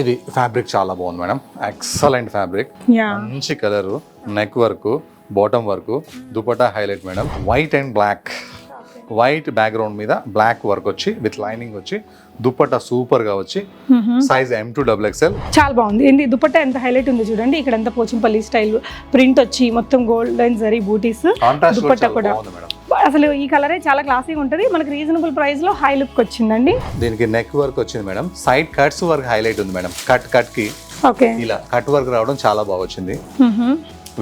ఇది ఫ్యాబ్రిక్ చాలా బాగుంది మేడం. ఎక్సలెంట్ ఫ్యాబ్రిక్ మంచి colour neck work bottom work dupatta highlight madam. White and black white background మీద black work వచ్చి with lining వచ్చి దుపట్టా సూపర్గా వచ్చి size M to double XL చాలా బాగుంది. ఏంది దుపట్టా ఎంత హైలైట్ ఉందో చూడండి. ఇక్కడ అంతా పోచంపల్లి స్టైల్ ప్రింట్ వచ్చి మొత్తం గోల్డెన్ జరీ బూటీస్ దుపట్టా కూడా. అసలు ఈ కలరే చాలా క్లాసీగా ఉంటుంది. మనకి రీజనబుల్ ప్రైస్లో హై లుక్ వచ్చిందండి. దీనికి నెక్ వర్క్ వచ్చింది madam. Side cuts work highlight ఉంది మేడం. కట్ కట్కి ఓకే ఇలా కట్ వర్క్ రావడం చాలా బాగా వచ్చింది.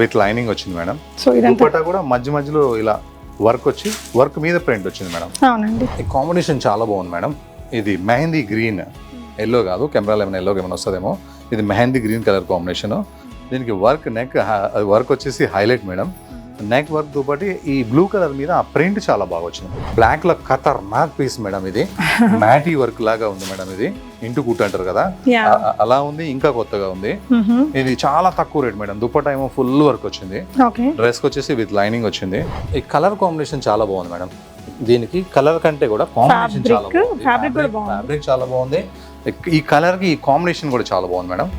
విత్ లైనింగ్ వచ్చింది మేడం. సో ఇదంతా కూడా మధ్య మధ్యలో ఇలా వర్క్ వచ్చి వర్క్ మీద ప్రింట్ వచ్చింది మేడం. అవునండి. ఈ కాంబినేషన్ చాలా బాగుంది మేడం. ఇది మెహందీ గ్రీన్ ఎల్లో కాదు కెమెరాలో ఏమైనా ఎల్లో ఏమైనా వస్తుందేమో. ఇది మెహందీ గ్రీన్ కలర్ కాంబినేషన్ దీనికి వర్క్ నెక్ వర్క్ వచ్చేసి హైలైట్ మేడం. నెక్ వర్క్తో పాటు ఈ బ్లూ కలర్ మీద ఆ ప్రింట్ చాలా బాగా వచ్చింది. బ్లాక్లో ఖతర్ నాక్ పీస్ మేడం ఇది. మ్యాటీ వర్క్ లాగా ఉంది మేడం ఇది. ఇంటు కుట్టు అంటారు కదా? అలా ఉంది ఇంకా కొత్తగా ఉంది. ఇది చాలా తక్కువ రేట్ మేడం దుపట్టా ఏమో ఫుల్ వర్క్ వచ్చింది. డ్రెస్ వచ్చేసి విత్ లైనింగ్ వచ్చింది. ఈ కలర్ కాంబినేషన్ చాలా బాగుంది మేడం దీనికి కలర్ కంటే కూడా కాంబినేషన్ చాలా బాగుంది. ఫ్యాబ్రిక్ చాలా బాగుంది. ఈ కలర్కి ఈ కాంబినేషన్ కూడా చాలా బాగుంది మేడం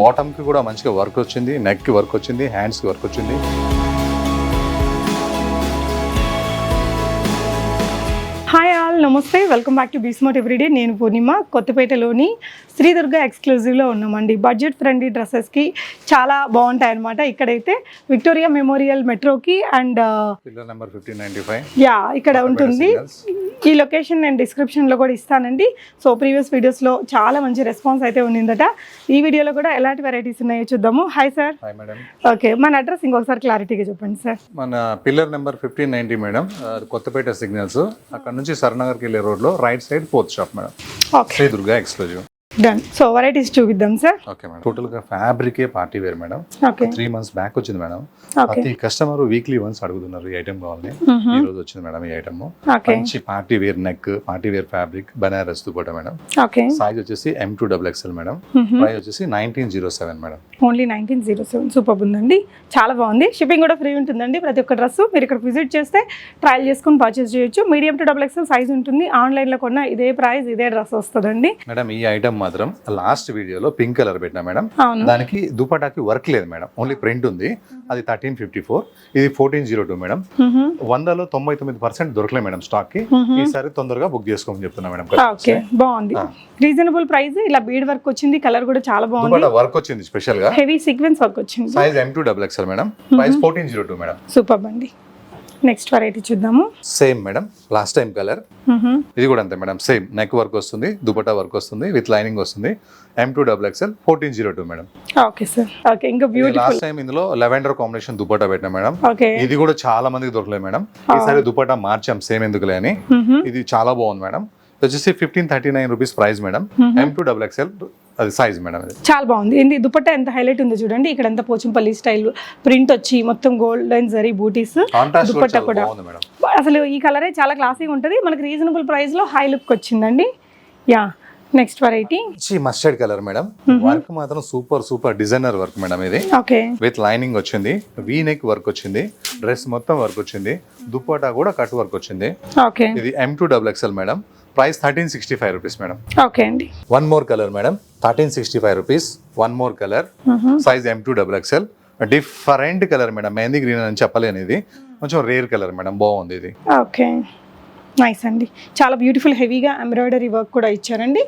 బాటమ్కి కూడా మంచిగా వర్క్ వచ్చింది నెక్కి వర్క్ వచ్చింది హ్యాండ్స్కి వర్క్ వచ్చింది. ఆల్ నమస్తే. వెల్కమ్ బ్యాక్ టు బీస్మోట్ ఎవ్రీడే నేను పూర్ణిమ. కొత్తపేటలోని శ్రీదుర్గ ఎక్స్క్లూజివ్లో ఉన్నామండి. బడ్జెట్ ఫ్రెండ్లీ డ్రెస్సెస్కి చాలా బాగుంటాయి అనమాట ఇక్కడైతే విక్టోరియా మెమోరియల్ మెట్రోకి అండ్ యా ఇక్కడ ఉంటుంది. ఈ లొకేషన్ నేను డిస్క్రిప్షన్లో కూడా ఇస్తానండి. సో ప్రీవియస్ వీడియోస్లో చాలా మంచి రెస్పాన్స్ అయితే ఉండిందట ఈ వీడియోలో కూడా ఎలాంటి వెరైటీస్ ఉన్నాయో చూద్దాము. హాయ్ సార్ ఓకే మన అడ్రస్ ఇంకొకసారి క్లారిటీగా చెప్పండి సార్ మన pillar number fifteen ninety madam Kothapet signals అక్కడ నుంచి సరనగర్కి వెళ్ళే రోడ్లో right side fourth shop madam okay Shri Durga exclusive done so varieties చూపిద్దాం సార్ ఓకే మేడం టోటల్గా ఫ్యాబ్రికే party wear madam okay three months back వచ్చింది మేడం ప్రతి కస్టమర్ వీక్లీ వన్స్ అడుగుతున్నారు ఈ ఐటమ్ కావాలని. ఈ రోజు వచ్చింది మేడం ఈ ఐటమ్ మంచి party wear neck party wear fabric Banaras dupatta madam okay size వచ్చేసి M to double XL madam price వచ్చేసి nineteen zero seven madam only nineteen zero seven super ఉందండి. చాలా బాగుంది. షిప్పింగ్ కూడా ఫ్రీ ఉంటుందండి. ప్రతి ఒక్క డ్రెస్ మీరు ఇక్కడ విజిట్ చేస్తే ట్రయల్ చేసుకుని పర్చేస్ చేయొచ్చు. Medium to double XL size ఉంటుంది. ఆన్లైన్లో కొన్న ఇదే ప్రైస్ ఇదే డ్రెస్ వస్తుందండి. మేడం ఈ ఐటమ్ మాత్రం లాస్ట్ వీడియోలో పింక్ కలర్ పెట్టినా మేడం. దానికి దుపటాకి వర్క్ లేదు మేడం. ఓన్లీ ప్రింట్ ఉంది. అది థర్టీన్ ఫిఫ్టీ ఫోర్ ఇది ఫోర్టీన్ జీరో టూ మేడం. వందలో తొంభై తొమ్మిది పర్సెంట్ దొరకలే మేడం స్టాక్కి ఈసారి తొందరగా బుక్ చేసుకోమని చెప్తున్నా మేడం. ఓకే బాగుంది. రీజనబుల్ ప్రైస్ ఇలా బీడ్ వర్క్ వచ్చింది కలర్ కూడా చాలా బాగుంది. వర్క్ వచ్చింది స్పెషల్గా. హెవీ సీక్వెన్స్ వర్క్ వచ్చింది. Size M to double XL madam. Price fourteen zero two madam. Super అండి. నెక్స్ట్ వెరైటీ చూద్దాము. Same madam last time colour. ఇది కూడా అంతే మేడం సేమ్ నెక్ వర్క్ వస్తుంది దుపట్టా వర్క్ వస్తుంది విత్ లైనింగ్ వస్తుంది. M to double XL fourteen zero two madam okay sir okay ఇంకా beautiful last time ఇందులో లెవెండర్ కాంబినేషన్ దుపట్టా పెట్టినా మేడం ఓకే ఇది కూడా చాలా మందికి దొరకలేదు మేడం ఈసారి దుపట్టా మార్చాం సేమ్ ఎందుకులే అని. మ్మ్. ఇది చాలా బాగుంది మేడం వచ్చేసి fifteen thirty nine rupees price madam M to double XL అది సైజ్ మేడం చాలా బాగుంది. ఏంది దుపట్టా ఎంత హైలైట్ ఉందో చూడండి. ఇక్కడ అంతా పోచంపల్లి స్టైల్ ప్రింట్ వచ్చి మొత్తం గోల్డెన్ జరీ బూటీస్ దుపట్టా కూడా. అసలు ఈ కలరే చాలా క్లాసీగా ఉంటుంది. మనకి రీజనబుల్ ప్రైస్లో హై లుక్ వచ్చిందండి. Yeah next variety mustard colour madam work మాత్రం super super designer work madam ఇది. ఓకే విత్ లైనింగ్ వచ్చింది. వీ నెక్ వర్క్ వచ్చింది. డ్రెస్ మొత్తం వర్క్ వచ్చింది. దుప్పటా కూడా కట్ వర్క్ వచ్చింది. ఓకే ఇది M to double XL madam price thirteen sixty five rupees madam. Okay అండి. One more colour madam. Thirteen sixty five rupees one more colour. Size M to double XL different colour madam. Mehndi green అని చెప్పలేను ఇది. కొంచెం rare colour madam. బాగుంది ఇది. Okay. Nice అండి. చాలా beautiful హెవీగా ఎంబ్రాయిడరీ వర్క్ కూడా ఇచ్చారండి.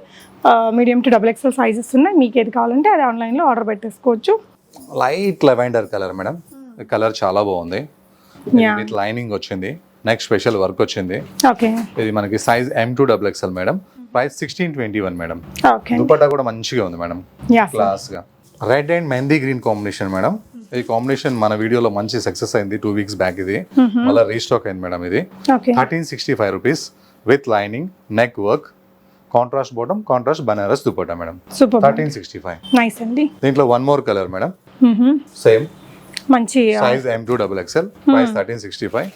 Medium to double XL sizes ఉన్నాయి. మీకు ఏది కావాలంటే అది ఆన్లైన్లో ఆర్డర్ పెట్టేసుకోవచ్చు. Light lavender colour madam. Colour చాలా బాగుంది. లైనింగ్ వచ్చింది. నెక్స్ట్ స్పెషల్ వర్క్ వచ్చింది. ఇది మనకి size M to double XL madam. Price sixteen twenty one madam dupatta కూడా మంచిగా ఉంది మేడం. క్లాస్గా. Red and mehndi green combination madam. ఈ కాంబినేషన్ మన వీడియోలో మంచి సక్సెస్ అయింది టూ వీక్స్ బ్యాక్ ఇది. మళ్ళీ రీస్టాక్ అయింది మేడం ఇది. Thirteen sixty five rupees with lining neck work contrast bottom contrast Banaras dupatta madam. Super thirteen sixty five nice అండి. దీంట్లో one more colour madam. Same మంచి size M to double XL price thirteen sixty five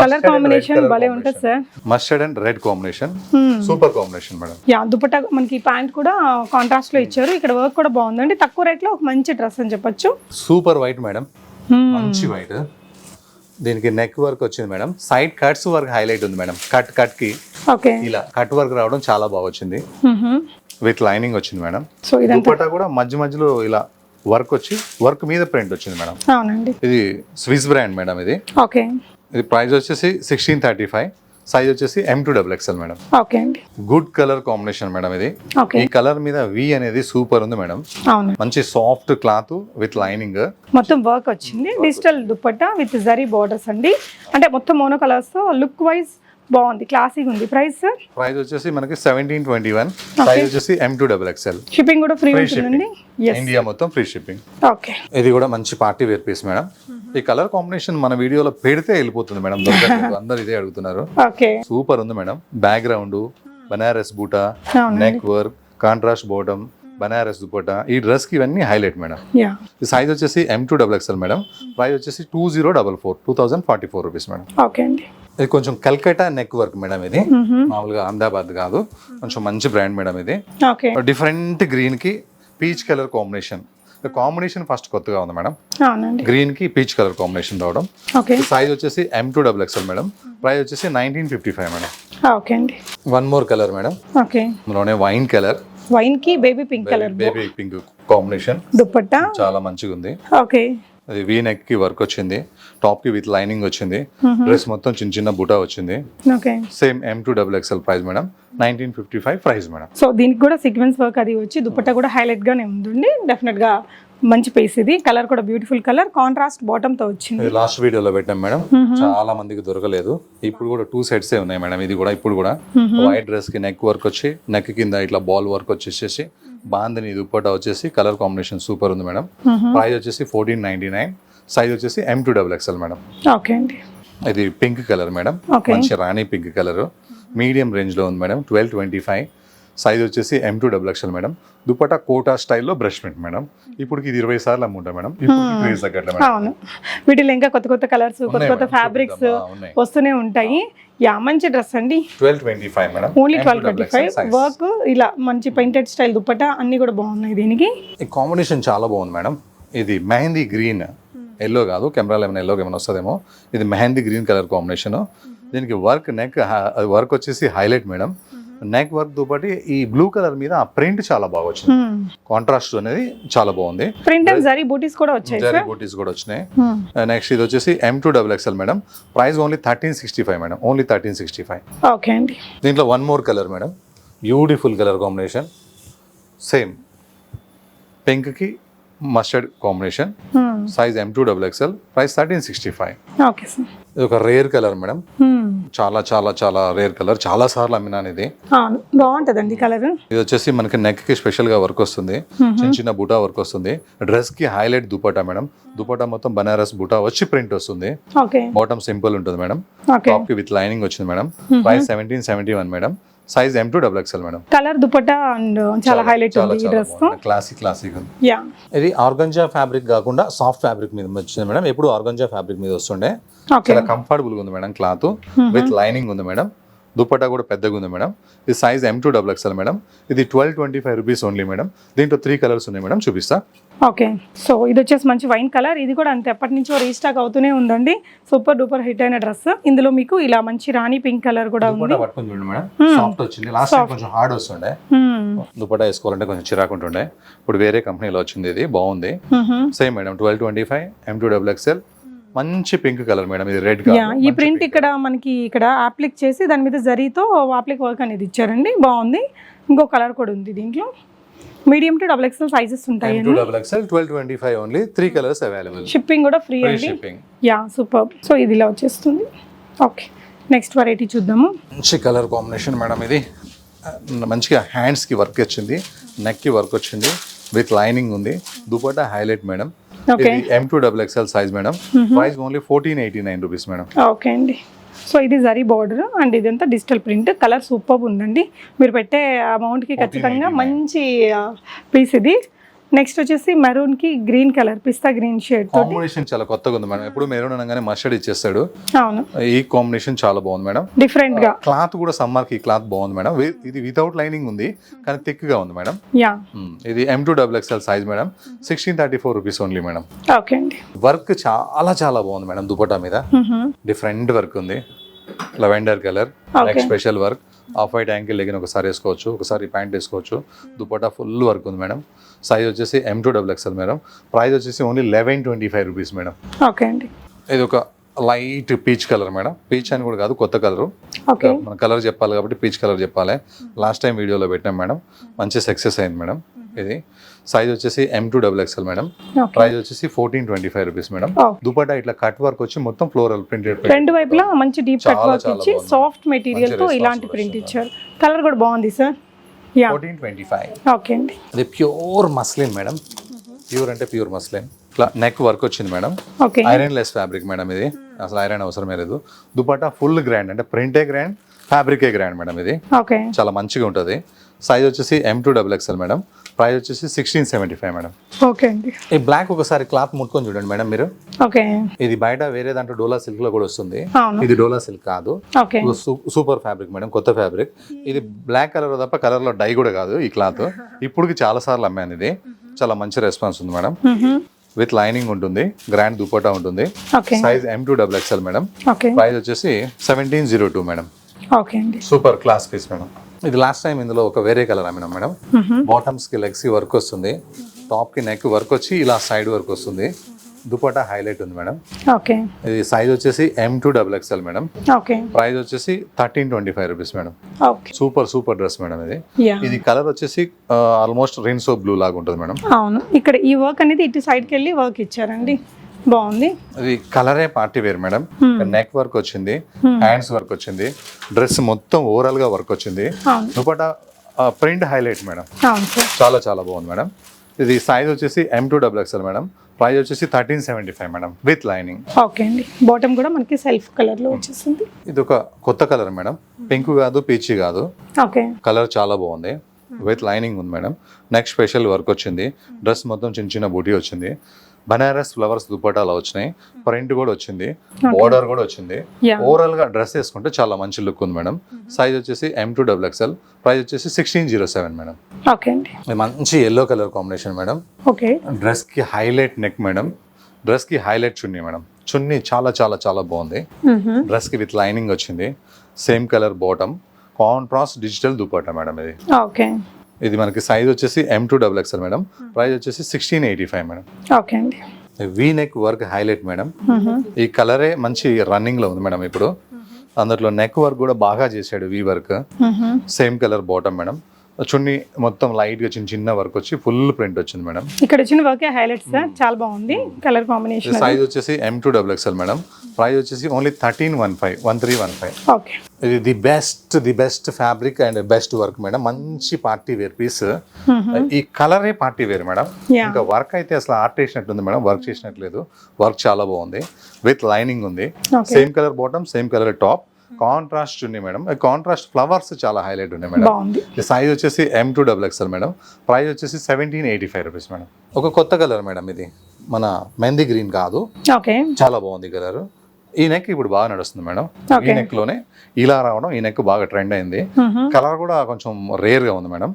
colour combination భలే ఉంటుంది sir mustard and red combination super combination madam yeah dupatta మనకి pant కూడా కాంట్రాస్ట్లో ఇచ్చారు. ఇక్కడ వర్క్ కూడా బాగుందండి. తక్కువ రేట్లో ఒక మంచి డ్రెస్ అని చెప్పొచ్చు. సూపర్ వైట్ మేడం మంచి వైట్ దీనికి నెక్ వర్క్ వచ్చింది madam side cuts work highlight ఉంది మేడం కట్ కట్కి ఓకే ఇలా కట్ వర్క్ రావడం చాలా బాగా వచ్చింది. విత్ లైనింగ్ వచ్చింది మేడం సో దుపట్టా కూడా మధ్య మధ్యలో ఇలా వర్క్ వచ్చి వర్క్ మీద ప్రింట్ వచ్చింది మేడం అవునండి. ఇది స్విస్ బ్రాండ్ మేడం ఇది. ఓకే ఇది ప్రైస్ వచ్చేసి సిక్స్టీన్ థర్టీ ఫైవ్ సైజ్ వచ్చేసి M to double XL madam okay అండి. గుడ్ కలర్ కాంబినేషన్ మేడం ఇది. ఈ కలర్ మీద వి అనేది సూపర్ ఉంది మేడం అవును. మంచి సాఫ్ట్ క్లాత్ విత్ లైనింగ్ మొత్తం వర్క్ వచ్చింది. Digital dupatta with zari borders అండి. అంటే మొత్తం మోనో కలర్స్తో లుక్ వైజ్ బాగుంది క్లాసీగా ఉంది ప్రైస్ సార్ ప్రైస్ వచ్చేసి మనకి సెవెంటీన్ ట్వంటీ వన్ సైజ్ వచ్చేసి M to double XL shipping కూడా ఫ్రీ ఉంటుందండి ఇండియా మొత్తం ఫ్రీ షిప్పింగ్ ఓకే ఇది కూడా మంచి పార్టీ వేర్ పీస్ మేడం ఈ కలర్ కాంబినేషన్ మన వీడియోలో పెడితే వెళ్ళిపోతుంది మేడం. అందరు ఇదే అడుగుతున్నారు. ఓకే సూపర్ ఉంది madam background Banaras buta neck work contrast bottom Banaras dupatta ఈ డ్రెస్కి ఇవన్నీ హైలైట్ మేడం. ఈ సైజ్ వచ్చేసి M to double XL madam. Price వచ్చేసి two zero double four two thousand forty four rupees madam. Okay అండి. ఇది కొంచెం కల్కటా నెక్ వర్క్ మేడం ఇది. మామూలుగా అహ్మదాబాద్ కాదు. కొంచెం మంచి బ్రాండ్ మేడం ఇది. డిఫరెంట్ గ్రీన్కి peach colour combination combination first కొత్తగా ఉంది మేడం. గ్రీన్కి పీచ్ కలర్ కాంబినేషన్ రావడం. ఓకే సైజ్ వచ్చేసి M two double XL madam. Price వచ్చేసి nineteen fifty five madam. Okay అండి. One more colour madam. Okay అందులోనే wine colour వైన్కి baby pink colour baby pink combination dupatta? చాలా మంచిగా ఉంది okay. అది V నెక్కి వర్క్ వచ్చింది. టాప్కి విత్ లైనింగ్ వచ్చింది. డ్రెస్ మొత్తం చిన్న చిన్న బుటా వచ్చింది. Okay. Same M two double XL price madam nineteen fifty five price madam so దీనికి కూడా సీక్వెన్స్ వర్క్ అది వచ్చి దుప్పట్టా కూడా హైలైట్ గానే ఉందండి డెఫినెట్గా మంచి పీస్ ఇది. కలర్ కూడా బ్యూటిఫుల్ కలర్ కాంట్రాస్ట్ బాటమ్తో వచ్చింది. లాస్ట్ వీడియోలో పెట్టాం మేడం. చాలా మందికి దొరకలేదు. ఇప్పుడు కూడా టూ సెట్స్ ఉన్నాయి మేడం. ఇది కూడా ఇప్పుడు కూడా వైట్ డ్రెస్కి నెక్ వర్క్ వచ్చి నెక్ కింద ఇట్లా బాల్ వర్క్ వచ్చేసేసి బాందని దుప్పటా వచ్చేసి కలర్ కాంబినేషన్ సూపర్ ఉంది మేడం. ప్రైస్ వచ్చేసి ఫోర్టీన్ నైన్టీ నైన్ సైజ్ వచ్చేసి M two double XL madam. Okay అండి. ఇది పింక్ కలర్ మేడం. మంచి రాణి పింక్ కలర్ మీడియం రేంజ్లో ఉంది madam. Twelve twenty five size వచ్చేసి M two double XL madam. Dupatta Kota స్టైల్లో బ్రష్ ప్రింట్ మేడం. ఇప్పుడు ఇది ఇరవై సార్లు అమ్ముంటా మేడం. తగ్గట్లే మేడం. అవును. వీటిలో ఇంకా కొత్త కొత్త కలర్స్ కొత్త కొత్త ఫ్యాబ్రిక్స్. వస్తూనే ఉంటాయి. యా మంచి డ్రెస్ అండి. Twelve twenty five madam. Only M2 twelve twenty five. Work ఇలా మంచి పెయింటెడ్ స్టైల్ దుప్పట అన్ని కూడా బాగున్నాయి దీనికి. కాంబినేషన్ చాలా బాగుంది మేడం. ఇది మెహందీ గ్రీన్. ఎల్లో కాదు కెమెరాలో ఏమైనా ఎల్లో ఏమైనా వస్తుందేమో. ఇది మెహందీ గ్రీన్ కలర్ కాంబినేషన్. దీనికి వర్క్ నెక్ వర్క్ వచ్చేసి హైలైట్ మేడం. నెక్ వర్క్తో పాటు ఈ బ్లూ కలర్ మీద ఆ ప్రింట్ చాలా బాగా వచ్చింది. కాంట్రాస్ట్ అనేది చాలా బాగుంది. ప్రింట్ జరీ బూటీస్ కూడా వచ్చాయి జరీ బూటీస్ కూడా వచ్చినాయి. నెక్స్ట్ ఇది వచ్చేసి M two double XL madam price only thirteen sixty five madam only thirteen sixty five okay అండి. దీంట్లో one more colour madam beautiful colour combination same పింక్కి mustard combination. Size M two double XL price thirteen sixty five ఇది ఒక rare colour madam చాలా చాలా చాలా rare colour చాలా సార్లు అమ్మినాను ఇది. బాగుంటుందండి కలర్ ఇది వచ్చేసి మనకి నెక్కి స్పెషల్గా వర్క్ వస్తుంది. చిన్న చిన్న బుటా వర్క్ వస్తుంది. డ్రెస్కి హైలైట్ దుపట్టా మేడం దుపట్టా మొత్తం బనారస్ బుటా వచ్చి ప్రింట్ వస్తుంది. బాటమ్ సింపుల్ ఉంటుంది మేడం టాప్కి విత్ లైనింగ్ వచ్చింది madam price seventeen seventy one madam size M two double XL madam colour dupatta and చాలా హైలైట్ ఉంది ఈ డ్రెస్ క్లాసిక్ క్లాసిక్ ఉంది యా ఇది ఆర్గంజా ఫ్యాబ్రిక్ కాకుండా సాఫ్ట్ ఫ్యాబ్రిక్ మీద వచ్చింది మేడం ఎప్పుడు ఆర్గంజా ఫ్యాబ్రిక్ మీద వస్తుండే. ఓకే చాలా కంఫర్టబుల్ ఉంది మేడం క్లాత్ విత్ లైనింగ్ ఉంది మేడం దుపట్టా కూడా పెద్దగా ఉంది మేడం. ఇది size M two double XL madam. ఇది twelve twenty five rupees only madam. దీంట్లో త్రీ కలర్స్ ఉన్నాయి మేడం చూపిస్తా. ఓకే సో ఇది వచ్చేసి మంచి వైన్ కలర్ ఇది కూడా అంతే ఎప్పటి నుంచో రీస్టాక్ అవుతూనే ఉందండి. సూపర్ డూపర్ హిట్ అయిన డ్రెస్ ఇందులో మీకు ఇలా మంచి రాణి పింక్ కలర్ కూడా ఉంది. సాఫ్ట్ వచ్చింది. లాస్ట్ టైం కొంచెం హార్డ్ వస్తుండే. Hmm. దుపట్టా వేసుకోవాలంటే కొంచెం చిరాకు ఉంటుండే. ఇప్పుడు వేరే కంపెనీలో వచ్చింది ఇది బాగుంది. Same madam twelve twenty five M two double XL మంచి పింక్ కలర్ మేడం ఇది రెడ్ ఈ ప్రింట్ ఇక్కడ మనకి ఇక్కడ అప్లిక్ చేసి దాని మీద జరీతో అప్లిక్ వర్క్ అనేది ఇచ్చారండి. బాగుంది. ఇంకో కలర్ కూడా ఉంది దీంట్లో. Medium to double XL sizes too ఉంటాయండి. Double XL twelve twenty five only three colours available shipping కూడా ఫ్రీ అండి. షిప్పింగ్ యా సూపర్ సో ఇది ఇలా వచ్చేస్తుంది. ఓకే నెక్స్ట్ వెరైటీ చూద్దాము. మంచి కలర్ కాంబినేషన్ మేడం ఇది. మంచిగా హ్యాండ్స్కి వర్క్ వచ్చింది నెక్కి వర్క్ వచ్చింది విత్ లైనింగ్ ఉంది. Dupatta highlight madam. M two double XL size madam price only fourteen eighty nine rupees madam okay అండి. సో ఇది జరీ బార్డర్ అండ్ ఇదంతా డిజిటల్ ప్రింట్ కలర్ సూపర్ ఉందండి. మీరు పెట్టే అమౌంట్కి ఖచ్చితంగా మంచి పీస్ ఇది. నెక్స్ట్ వచ్చేసి మెరూన్కి green colour pista green shade combination చాలా కొత్తగా ఉంది మేడం. ఎప్పుడు మెరూన్ అనగానే మస్టర్డ్ ఇచ్చేస్తాడు. అవును. ఈ కాంబినేషన్ చాలా బాగుంది మేడం. డిఫరెంట్గా. క్లాత్ కూడా సమ్మర్కి క్లాత్ బాగుంది మేడం. ఇది వితౌట్ లైనింగ్ ఉంది కానీ థిక్గా ఉంది మేడం. యా. ఇది M two double XL size madam. Sixteen thirty four rupees only madam. Okay అండి. వర్క్ చాలా చాలా బాగుంది మేడం దుపట్టా మీద. డిఫరెంట్ వర్క్ ఉంది. Lavender colour. Special work off white ankle legging ఒకసారి వేసుకోవచ్చు ఒకసారి ప్యాంట్ వేసుకోవచ్చు. దుపట్టా ఫుల్ వర్క్ ఉంది మేడం. సైజ్ వచ్చేసి M two double XL madam. Price వచ్చేసి only eleven twenty five rupees madam. Okay అండి. ఇది ఒక light peach colour madam. Peach అని కూడా కాదు కొత్త కలరు ఓకే. మన కలర్ చెప్పాలి కాబట్టి పీచ్ కలర్ చెప్పాలి. లాస్ట్ టైం వీడియోలో పెట్టాం మేడం. మంచి సక్సెస్ అయింది మేడం. ఇది. సైజ్ వచ్చేసి M two double XL madam price వచ్చేసి fourteen twenty five rupees madam. Dupatta ఇట్లా కట్ వర్క్ వచ్చి మొత్తం ఫ్లోరల్ ప్రింటెడ్ రెండు వైపులా మంచి డీప్ కట్ వర్క్ ఇచ్చి. సాఫ్ట్ మెటీరియల్తో ఇలాంటి ప్రింట్. ఇచ్చారు కలర్ కూడా బాగుంది sir fourteen twenty five okay అండి. ఇది ప్యూర్ మస్లిన్ మేడం ప్యూర్ అంటే ప్యూర్ మస్లిన్ ఇట్లా నెక్ వర్క్ వచ్చింది madam okay iron less fabric madam ఇది. అసలు ఐరన్ అవసరమే లేదు. దుపట్టా ఫుల్ గ్రాండ్ అంటే ప్రింటే గ్రాండ్ ఫ్యాబ్రికే గ్రాండ్ మేడం ఇది. ఓకే. చాలా మంచిగా ఉంటుంది. సైజ్ వచ్చేసి M two double XL madam price వచ్చేసి sixteen seventy five madam okay అండి. ఈ బ్లాక్ ఒకసారి క్లాత్ ముట్టుకొని చూడండి మేడం మీరు. ఓకే. ఇది బయట వేరే దాంట్లో డోలా సిల్క్లో కూడా వస్తుంది. ఇది డోలా సిల్క్ కాదు. సూపర్ ఫ్యాబ్రిక్ మేడం కొత్త ఫ్యాబ్రిక్ ఇది బ్లాక్ కలర్ తప్ప కలర్లో డై కూడా కాదు ఈ క్లాత్ ఇప్పటికి చాలా సార్లు అమ్మాను ఇది. చాలా మంచి రెస్పాన్స్ ఉంది మేడం విత్ లైనింగ్ ఉంటుంది గ్రాండ్ దుపట్టా ఉంటుంది. Size M two double XL madam okay. Price వచ్చేసి seventeen zero two madam okay అండి. Super class piece madam. ఇది లాస్ట్ టైం ఇందులో ఒక వేరే కలర్ అమ్మినాం మేడం. బాటమ్స్కి లెగ్స్ వర్క్ వస్తుంది. టాప్కి నెక్ వర్క్ వచ్చి ఇలా సైడ్ వర్క్ వస్తుంది. దుపట్టా హైలైట్ ఉంది మేడం. ఓకే. ఇది సైజ్ వచ్చేసి M two double XL madam. Okay. Price వచ్చేసి thirteen twenty five rupees madam. Okay. Super super dress madam ఇది. ఇది కలర్ వచ్చేసి ఆల్మోస్ట్ రెయిన్సో బ్లూ లాగా ఉంటుంది మేడం. అవును. ఇక్కడ ఈ వర్క్ అనేది ఇటు సైడ్కి వెళ్ళి వర్క్ ఇచ్చారండి. బాగుంది. ఇది కలరే party wear madam. Neck work వచ్చింది హ్యాండ్స్ వర్క్ వచ్చింది డ్రెస్ మొత్తం ఓవరాల్గా వర్క్ వచ్చింది. Dupatta print highlight madam. చాలా చాలా బాగుంది మేడం. ఇది సైజ్ వచ్చేసి M two double XL madam. Price వచ్చేసి thirteen seventy five madam with lining okay అండి. బాటమ్ కూడా మనకి సెల్ఫ్ కలర్లో వచ్చేసింది. ఇది ఒక కొత్త కలర్ మేడం. పింక్ కాదు పీచీ కాదు. ఓకే. కలర్ చాలా బాగుంది. విత్ లైనింగ్ ఉంది మేడం. నెక్స్ట్ స్పెషల్ వర్క్ వచ్చింది. డ్రెస్ మొత్తం చిన్న చిన్న బూటీ వచ్చింది. బనారస్ ఫ్లవర్స్ దుపట్టాలు వచ్చినాయి. ప్రింట్ కూడా వచ్చింది. బోర్డర్ కూడా వచ్చింది. ఓవరాల్గా డ్రెస్ వేసుకుంటే చాలా మంచి లుక్ ఉంది మేడం. సైజ్ వచ్చేసి M two double XL price వచ్చేసి sixteen zero seven madam. Okay అండి. మంచి yellow colour combination madam. Okay డ్రెస్కి హైలైట్ నెక్ మేడం. డ్రెస్కి హైలైట్ చున్నీ మేడం. చున్నీ చాలా చాలా చాలా బాగుంది. డ్రెస్కి విత్ లైనింగ్ వచ్చింది. Same colour bottom contrast digital dupatta madam ఇది. ఓకే ఇది మనకి సైజ్ వచ్చేసి M two double XL madam price వచ్చేసి sixteen eighty five madam okay అండి. V neck work highlight madam ఈ కలరే మంచి రన్నింగ్లో ఉంది మేడం ఇప్పుడు. అందులో నెక్ వర్క్ కూడా బాగా చేశాడు V work same colour bottom madam chunni మొత్తం లైట్గా చిన్న చిన్న వర్క్ వచ్చి ఫుల్ ప్రింట్ వచ్చింది మేడం. ఇక్కడ వచ్చిన వర్క్ హైలైట్ సార్ చాలా బాగుంది. కలర్ కాంబినేషన్ సైజ్ వచ్చేసి M two double XL madam. Price వచ్చేసి only thirteen one five one three one five okay ఇది the best the best fabric and best work madam. మంచి party wear piece ఈ కలరే party wear madam. ఇంకా work అయితే అసలు art చేసినట్టుంది మేడం. వర్క్ చేసినట్లేదు. వర్క్ చాలా బాగుంది. విత్ లైనింగ్ ఉంది. Same colour bottom same colour top contrast ఉంది మేడం. కాంట్రాస్ట్ ఫ్లవర్స్ చాలా హైలైట్ ఉన్నాయి మేడం. సైజ్ వచ్చేసి M two double XL madam. Price వచ్చేసి seventeen eighty five rupees madam. ఒక కొత్త కలర్ మేడం ఇది. మన మెహందీ గ్రీన్ కాదు. చాలా బాగుంది కలర్ ఈ నెక్ ఇప్పుడు బాగా నడుస్తుంది మేడం. ఈ. నెక్లోనే ఇలా రావడం ఈ నెక్ బాగా ట్రెండ్ అయింది. కలర్ కూడా కొంచెం రేర్గా ఉంది మేడం.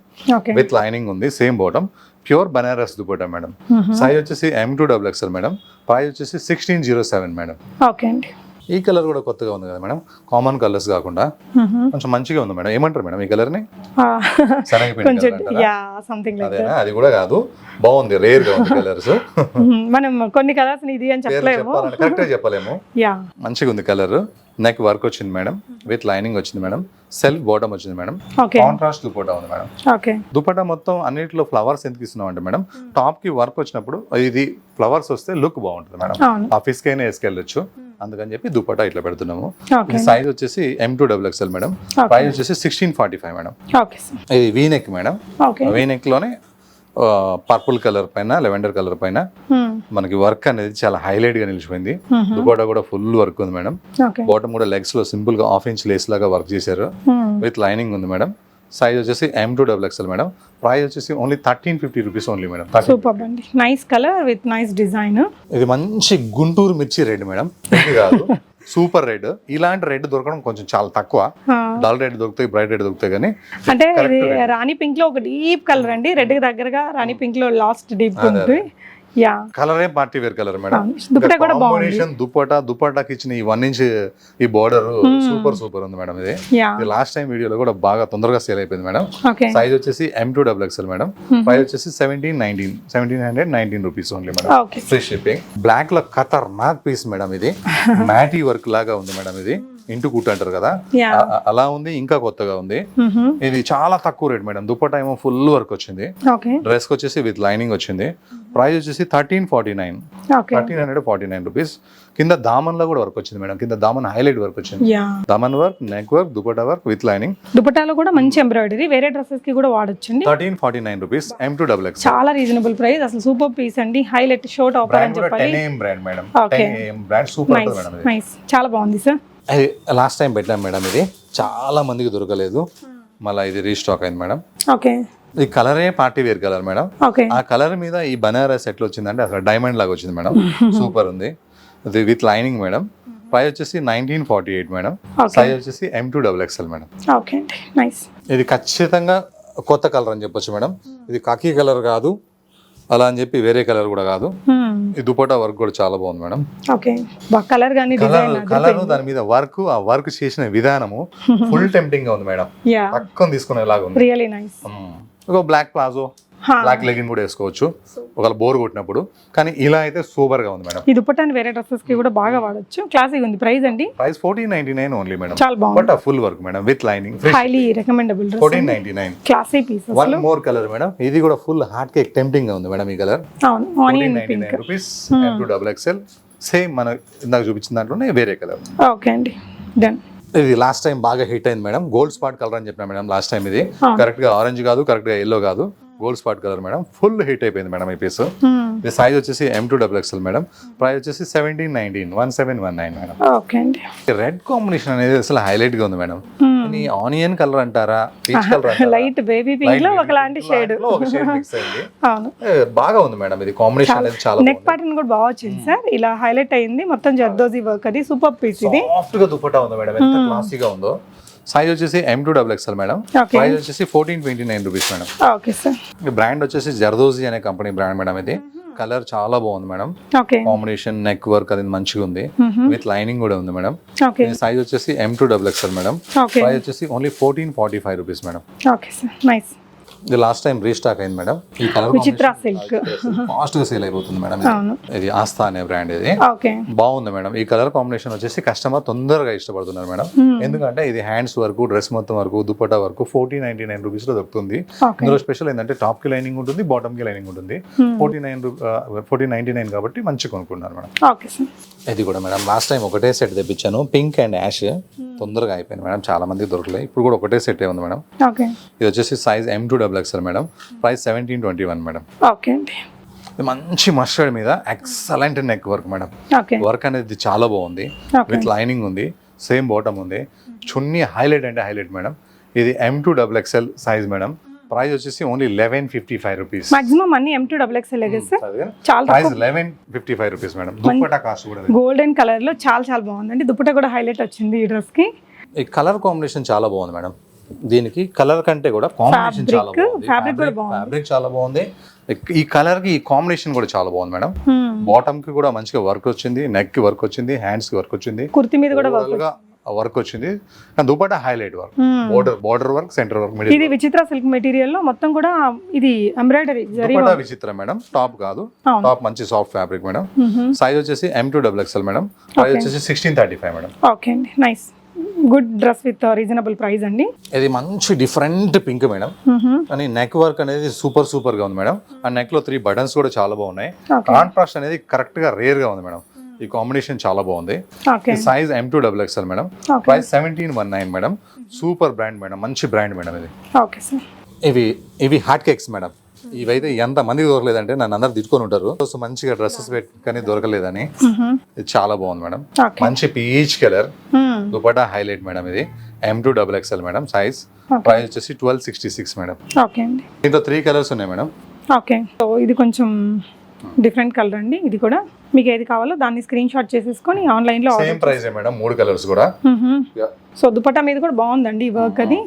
విత్ లైనింగ్ ఉంది same bottom pure Banaras dupatta madam. Size వచ్చేసి M two double XL madam. Price వచ్చేసి sixteen zero seven madam. Okay అండి. ఈ కలర్ కూడా కొత్తగా ఉంది కదా మేడం. కామన్ కలర్స్ కాకుండా కొంచెం మంచిగా ఉంది మేడం. ఏమంటారు మేడం ఈ కలర్ని అది కూడా కాదు. బాగుంది రేర్గా ఉంది కలర్స్. మనం కొన్ని కలర్స్ ఇది అని చెప్పలేము. కరెక్ట్ మంచిగా ఉంది కలర్. నెక్ వర్క్ వచ్చింది మేడం. విత్ లైనింగ్ వచ్చింది మేడం. సెల్ఫ్ బాటమ్ వచ్చింది మేడం. కాంట్రాస్ట్ దుపట్టా ఉంది మేడం. ఓకే. దుపట్టా మొత్తం అన్నిటిలో ఫ్లవర్స్ ఎందుకు ఇస్తున్నాం అంటే మేడం టాప్కి వర్క్ వచ్చినప్పుడు ఇది ఫ్లవర్స్ వస్తే లుక్ బాగుంటుంది మేడం. ఆఫీస్కి అయినా వేసుకెళ్ళొచ్చు. అందుకని చెప్పి దుపట్టా ఇట్లా పెడుతున్నాము. సైజ్ వచ్చేసి M two double XL madam. Price వచ్చేసి సిక్స్టీన్ ఫార్టీ ఫైవ్ మేడం ఇది V neck madam. Okay. V నెక్లోనే purple colour పైన లెవెండర్ కలర్ పైన మనకి వర్క్ అనేది చాలా హైలైట్గా నిలిచిపోయింది. దుపట్టా కూడా ఫుల్ వర్క్ ఉంది మేడం. బాటమ్ కూడా లెగ్స్లో సింపుల్గా హాఫ్ ఇంచ్ లేస్ లాగా వర్క్ చేశారు. విత్ లైనింగ్ ఉంది మేడం. సైజ్ వచ్చేసి M two double XL madam price వచ్చేసి only thirteen fifty rupees only madam super అండి. Nice colour with nice design ఇది మంచి గుంటూరు మిర్చి రెడ్ మేడం కాదు. సూపర్ రెడ్ ఇలాంటి రెడ్ దొరకడం కొంచెం చాలా తక్కువ. డల్ రెడ్ దొరుకుతాయి బ్రైట్ రెడ్ దొరుకుతాయి కానీ అంటే రాణి పింక్లో ఒక డీప్ కలర్ అండి. రెడ్ దగ్గరగా రాణి పింక్లో లాస్ట్ డీప్ యా కలరే పార్టీ వేర్ కలర్ మేడం. కూడా బాగుంది. కాంబినేషన్ ఇచ్చిన ఈ వన్ ఇంచ్ ఈ బార్డర్ సూపర్ సూపర్ ఉంది మేడం ఇది. లాస్ట్ టైం వీడియోలో కూడా బాగా తొందరగా సేల్ అయిపోయింది మేడం. సైజ్ వచ్చేసి M two double XL madam. Price వచ్చేసి seventeen nineteen seventeen hundred nineteen rupees only madam. Free shipping బ్లాక్లో ఖతర్ నాక్ పీస్ మేడం ఇది. మ్యాటీ వర్క్ లాగా ఉంది మేడం ఇది. ఇంటూ కుట్టు అంటారు కదా? అలా ఉంది ఇంకా కొత్తగా ఉంది. ఇది చాలా తక్కువ రేట్ మేడం. దుపట్టా ఏమో ఫుల్ వర్క్ వచ్చింది. డ్రెస్ వచ్చేసి విత్ లైనింగ్ వచ్చింది. ప్రైస్ వచ్చేసి thirteen forty nine. Thirteen hundred forty nine rupees. కింద దామన్లో కూడా వర్క్ వచ్చింది మేడం. కింద దామన్ హైలైట్ వర్క్ వచ్చింది. Daman work neck work dupatta work with lining. దుపట్టాలో కూడా మంచి ఎంబ్రాయిడరీ వేరే డ్రెస్సెస్కి కూడా వాడొచ్చండి. Thirteen forty nine rupees M two double X చాలా రీజనబుల్ ప్రైస్ అసలు సూపర్ పీస్ అండి. హైలైట్ షోట్ ఆఫర్ అని చెప్పాలి. Brand madam. Brand super madam చాలా బాగుంది సార్ అది లాస్ట్ టైం పెట్టాం మేడం ఇది. చాలా మందికి దొరకలేదు. మళ్ళీ ఇది రీస్టాక్ అయింది మేడం. ఓకే. ఈ కలరే పార్టీ వేర్ కలర్ మేడం. ఆ కలర్ మీద ఈ బనారస్ ఎట్లా వచ్చిందంటే అసలు డైమండ్ లాగా వచ్చింది మేడం. సూపర్ ఉంది. With lining madam. ప్రైస్ వచ్చేసి nineteen forty eight madam. Size వచ్చేసి M two double XL madam. Okay. Nice ఇది ఖచ్చితంగా కొత్త కలర్ అని చెప్పొచ్చు మేడం. ఇది కాకి కలర్ కాదు. అలా అని చెప్పి వేరే కలర్ కూడా కాదు. ఈ దుపట్టా వర్క్ కూడా చాలా బాగుంది మేడం. ఓకే. కలర్ కానీ కలర్ దాని మీద వర్క్ ఆ వర్క్ చేసిన విధానము ఫుల్ టెంప్టింగ్గా ఉంది మేడం. యా పక్కన తీసుకునేలాగా ఉంది. నైస్. ఒక బ్లాక్ ప్లాజో. బ్లాక్ లెగిన్ కూడా వేసుకోవచ్చు. ఒకవేళ బోర్ కొట్టినప్పుడు. కానీ ఇలా అయితే సూపర్గా ఉంది మేడం. ఈ దుపట్టాని వేరే డ్రెస్సెస్కి కూడా బాగా వాడొచ్చు. క్లాసిక్ ఉంది. ప్రైస్ అండి? Price fourteen ninety nine only madam. చాలా బాగుంది. But full work madam. With lining highly recommendable dress fourteen ninety nine classy piece one more colour madam. ఇది కూడా ఫుల్ హార్ట్ కేక్ టెంప్టింగ్గా ఉంది మేడం ఈ కలర్ అవును. Onion pink rupees to double XL same మన ఇందాక చూపించిన దాంట్లోనే వేరే కలర్ ఓకే అండి. డన్ ఇది లాస్ట్ టైం బాగా హిట్ అయింది మేడం. గోల్డ్ స్పాట్ కలర్ అని చెప్పిన మేడం లాస్ట్ టైం ఇది. కరెక్ట్గా ఆరెంజ్ కాదు కరెక్ట్గా ఎల్లో కాదు. Gold spot colour madam. Full hit అయిపోయింది మేడం ఈ పీస్. సైజ్ వచ్చేసి M to double XL madam. Price వచ్చేసి seventeen nineteen one seven one nine madam. Red combination అనేది అసలు హైలైట్గా ఉంది మేడం. ఆనియన్ కలర్ అంటారా పీచ్ కలర్ లైట్ బేబీ పింక్లో ఒకలాంటి షేడ్ బాగా ఉంది మేడం ఇది కాంబినేషన్ అనేది చాలా నెక్ ప్యాటర్న్ కూడా బాగా వచ్చింది సార్. ఇలా హైలైట్ అయింది. మొత్తం జర్దోజీ వర్క్ అది. సూపర్ పీస్ ఇది. సాఫ్ట్గా దుపట్టా ఉంది మేడం. ఎంత క్లాసీగా ఉందో. సైజ్ వచ్చేసి M to double XL madam. Price వచ్చేసి fourteen twenty nine rupees madam okay sir brand వచ్చేసి జర్దోజీ అనే కంపెనీ బ్రాండ్ మేడం ఇది. కలర్ చాలా బాగుంది మేడం. కాంబినేషన్ నెక్ వర్క్ అది మంచిగా ఉంది. విత్ లైనింగ్ కూడా ఉంది మేడం. సైజ్ వచ్చేసి M to double XL madam. Price వచ్చేసి only fourteen forty five rupees madam. Okay sir nice ఇది లాస్ట్ టైం రీస్టాక్ అయింది మేడం. ఈ కలర్ విచిత్ర సిల్క్ ఫాస్ట్ గా సేల్ అయిపోతుంది మేడం. ఇది. ఆస్థా అనే బ్రాండ్ ఇది. ఓకే. బాగుంది మేడం. ఈ కలర్ కాంబినేషన్ వచ్చేసి కస్టమర్ తొందరగా ఇష్టపడుతున్నారు మేడం. Hmm. ఎందుకంటే ఇది హ్యాండ్స్ వరకు డ్రెస్ మొత్తం వరకు దుపట్టా వరకు ఫోర్టీ నైన్టీ నైన్ రూపీస్లో దొరుకుతుంది. ఇందులో స్పెషల్ ఏంటంటే టాప్కి లైనింగ్ ఉంటుంది బాటమ్కి లైనింగ్ ఉంటుంది. Forty nine forty ninety nine కాబట్టి మంచి కొనుక్కున్నారు మేడం. ఇది కూడా మేడం లాస్ట్ టైం ఒకటే సెట్ తెప్పించాను. పింక్ అండ్ యాష్ తొందరగా అయిపోయింది మేడం. చాలా మందికి దొరకలేదు ఇప్పుడు కూడా ఒకటే సెట్ ఉంది మేడం. ఇది వచ్చేసి size M to double XL madam. Price seventeen twenty one madam. Okay అండి. మంచి మస్టర్డ్ మీద excellent neck work madam. Work అనేది చాలా బాగుంది. విత్ లైనింగ్ ఉంది. సేమ్ బాటమ్ ఉంది. చున్నీ హైలైట్ అంటే హైలైట్ మేడం. ఇది M to double XL size madam. Price వచ్చేసి only eleven fifty five rupees. Maximum అన్ని ఎం టూ డబుల్ ఎక్స్ఎల్ చాలా price eleven fifty five rupees madam. Dupatta cost కూడా golden కలర్లో చాలా చాలా బాగుందండి. దుపట్టా కూడా హైలైట్ వచ్చింది ఈ డ్రెస్కి ఈ కలర్ కాంబినేషన్ చాలా బాగుంది మేడం. దీనికి కలర్ కంటే కూడా కాంబినేషన్ చాలా బాగుంది. ఫ్యాబ్రిక్ చాలా బాగుంది. ఈ కలర్కి ఈ కాంబినేషన్ కూడా చాలా బాగుంది మేడం Hmm. బాటమ్కి కూడా మంచిగా వర్క్ వచ్చింది నెక్కి వర్క్ వచ్చింది హ్యాండ్స్కి వర్క్ వచ్చింది. కుర్తి మీద కూడా వర్క్ వచ్చింది. కానీ dupatta highlight work Hmm. Border border work centre work ఇది విచిత్ర సిల్క్ మెటీరియల్లో మొత్తం కూడా ఇది ఎంబ్రాయిడరీ జరీ దుపట్టా విచిత్రం మేడం టాప్ కాదు. టాప్ మంచి సాఫ్ట్ ఫ్యాబ్రిక్ మేడం. సైజ్ వచ్చేసి M to double XL madam price వచ్చేసి sixteen thirty five madam okay అండి. Nice good dress with reasonable price అండి. ఇది మంచి డిఫరెంట్ పింక్ మేడం. కానీ నెక్ వర్క్ అనేది సూపర్ సూపర్గా ఉంది మేడం. ఆ నెక్లో త్రీ బటన్స్ కూడా చాలా బాగున్నాయి. కాంట్రాస్ట్ అనేది కరెక్ట్గా రేర్గా ఉంది మేడం. ఈ కాంబినేషన్ చాలా బాగుంది. Okay. Size M to double XL madam. Price seventeen one nine madam. Super brand madam. మంచి బ్రాండ్ మేడం ఇది. ఓకే సార్ ఇవి ఇవి హాట్ కేక్స్ మేడం. ఇవైతే ఎంత మందికి దొరకలేదంటే నన్ను అందరు తిట్టుకొని ఉంటారు. సో మంచిగా డ్రెస్సెస్ పెట్టుకొని దొరకలేదని. ఇది చాలా బాగుంది మేడం. మంచి peach colour. Dupatta highlight madam ఇది. M to double XL madam size. Price వచ్చేసి twelve sixty six madam. Okay అండి. దీంట్లో త్రీ కలర్స్ ఉన్నాయి మేడం. ఓకే సో ఇది కొంచెం డిఫరెంట్ కలర్ అండి ఇది కూడా. మీకు ఏది కావాలో దాన్ని స్క్రీన్ షాట్ చేసేసుకొని ఆన్లైన్లో సేమ్ ప్రైస్ మేడం మూడు కలర్స్ కూడా. సో దుపట్టా మీద కూడా బాగుందండి వర్క్ అది.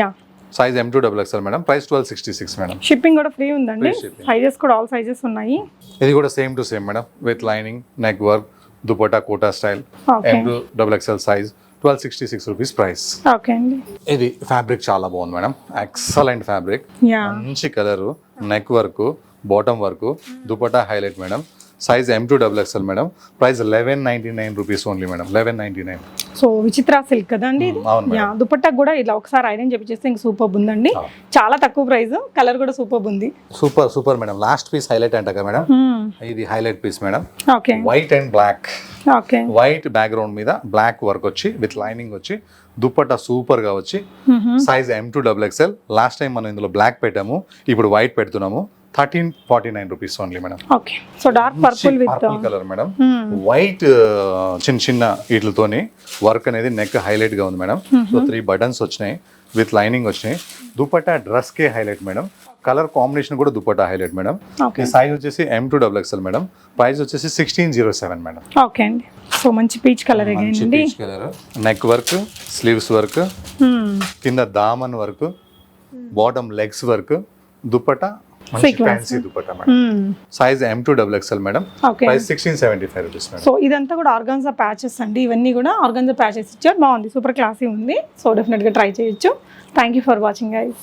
Yeah size M to double XL madam price twelve sixty six madam shipping కూడా ఫ్రీ ఉందండి. సైజెస్ కూడా ఆల్ సైజెస్ ఉన్నాయి. ఇది కూడా same to same madam with lining neck work dupatta Kota style M to double XL size twelve sixty six rupees price okay అండి. ఇది fabric చాలా బాగుంది మేడం ఎక్సలెంట్ ఫ్యాబ్రిక్ మంచి colour neck work bottom work dupatta highlight madam size M to double XL madam price eleven ninety nine rupees only madam eleven ninety nine so Vichitra silk కదండి madam yeah dupatta కూడా ఇలా ఒకసారి iron చేపించేస్తే ఇంక super ఉందండి. చాలా తక్కువ price colour కూడా super ఉంది. Super super madam last piece highlight అంట కదా మేడం Hmm. ఇది highlight piece madam okay white and black okay white background మీద బ్లాక్ వర్క్ వచ్చి విత్ లైనింగ్ వచ్చి దుప్పట్టా సూపర్గా వచ్చి size M to double XL last time మనం ఇందులో బ్లాక్ పెట్టాము ఇప్పుడు వైట్ పెడుతున్నాము. Thirteen forty nine rupees only madam okay so dark purple with purple colour madam white చిన్న చిన్న వీటితోని వర్క్ అనేది నెక్ హైలైట్గా ఉంది మేడం సో త్రీ బటన్స్ వచ్చినాయి విత్ లైనింగ్ వచ్చినాయి. దుపట్టా డ్రెస్ కే హైలైట్ మేడం కలర్ కాంబినేషన్ కూడా దుపట్టా హైలైట్ మేడం ఈ సైజ్ వచ్చేసి M to double XL madam price వచ్చేసి sixteen zero seven madam okay అండి. సో మంచి peach colour peach colour neck work sleeves work. కింద Daman work bottom legs work dupatta. Fancy dupatta madam. Size M to double XL madam. Price sixteen seventy five rupees madam. So ఇదంతా కూడా organza patches అండి. ఇవన్నీ కూడా organza patches ఇచ్చారు. బాగుంది. Super classy ఉంది. So డెఫినెట్గా ట్రై చేయొచ్చు. Thank you for watching guys